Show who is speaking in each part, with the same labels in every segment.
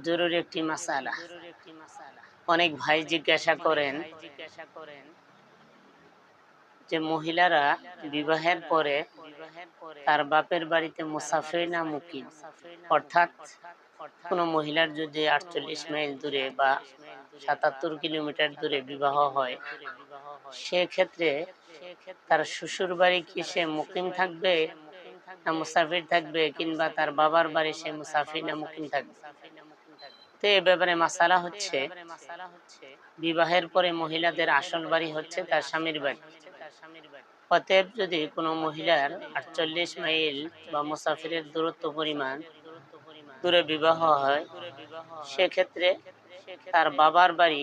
Speaker 1: জরুরি একটি মাসালা। অনেক ভাই জিজ্ঞাসা করেন যে মহিলারা বিবাহের পরে তার বাপের বাড়িতে মুসাফির না মুকিম অর্থাৎ কোনো মহিলার যদি আটচল্লিশ মাইল দূরে বা সাতাত্তর কিলোমিটার দূরে বিবাহ হয় সেক্ষেত্রে তার শ্বশুর বাড়ি কি সে মুকিম থাকবে না মুসাফির থাকবে? কিংবা তার বাবার বাড়ি সে মুসাফির না মুকিম থাকবে? তো এ ব্যাপারে মাসালা হচ্ছে, বিবাহের পরে মহিলাদের আসল বাড়ি হচ্ছে তার স্বামীর বাড়ি। অতএব যদি কোনো মহিলার আটচল্লিশ মাইল বা মুসাফিরের দূরত্ব পরিমাণ দূরে বিবাহ হয়, সেক্ষেত্রে তার বাবার বাড়ি,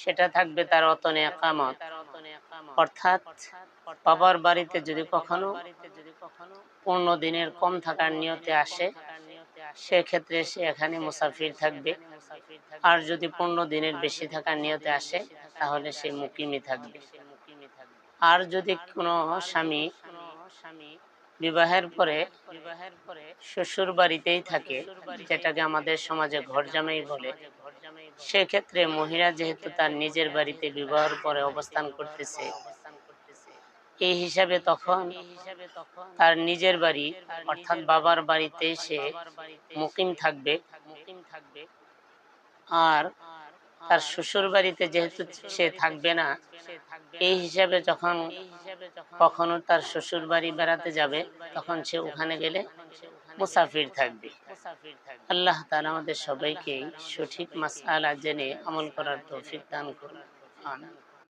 Speaker 1: সেটা থাকবে তার অতনে একামত। অর্থাৎ বাবার বাড়িতে যদি কখনো পনেরো দিনের কম থাকার নিয়তে আসে সেক্ষেত্রে সে এখানে মুসাফির থাকবে। আর যদি পনেরো দিনের বেশি থাকার নিয়তে আসে, তাহলে সে মুকিমি থাকবে। আর যদি কোনো স্বামী বিবাহের পরে বিবাহের পরে শ্বশুর বাড়িতেই থাকে, যেটাকে আমাদের সমাজে ঘর জামাই বলে, সেক্ষেত্রে মহিলা যেহেতু তার নিজের বাড়িতে বিবাহের পরে অবস্থান করতেছে এই হিসাবে তখন তার নিজের বাড়ি অর্থাৎ বাবার বাড়িতে সে মুকিম থাকবে। আর তার শ্বশুর বাড়িতে যেহেতু সে থাকবে না এই হিসাবে যখন কখনো তার শ্বশুর বাড়ি বেড়াতে যাবে তখন সে ওখানে গেলে মুসাফির থাকবে। আল্লাহ তাআলা আমাদের সবাইকে সঠিক মাসালা জেনে আমল করার তৌফিক দান করুন।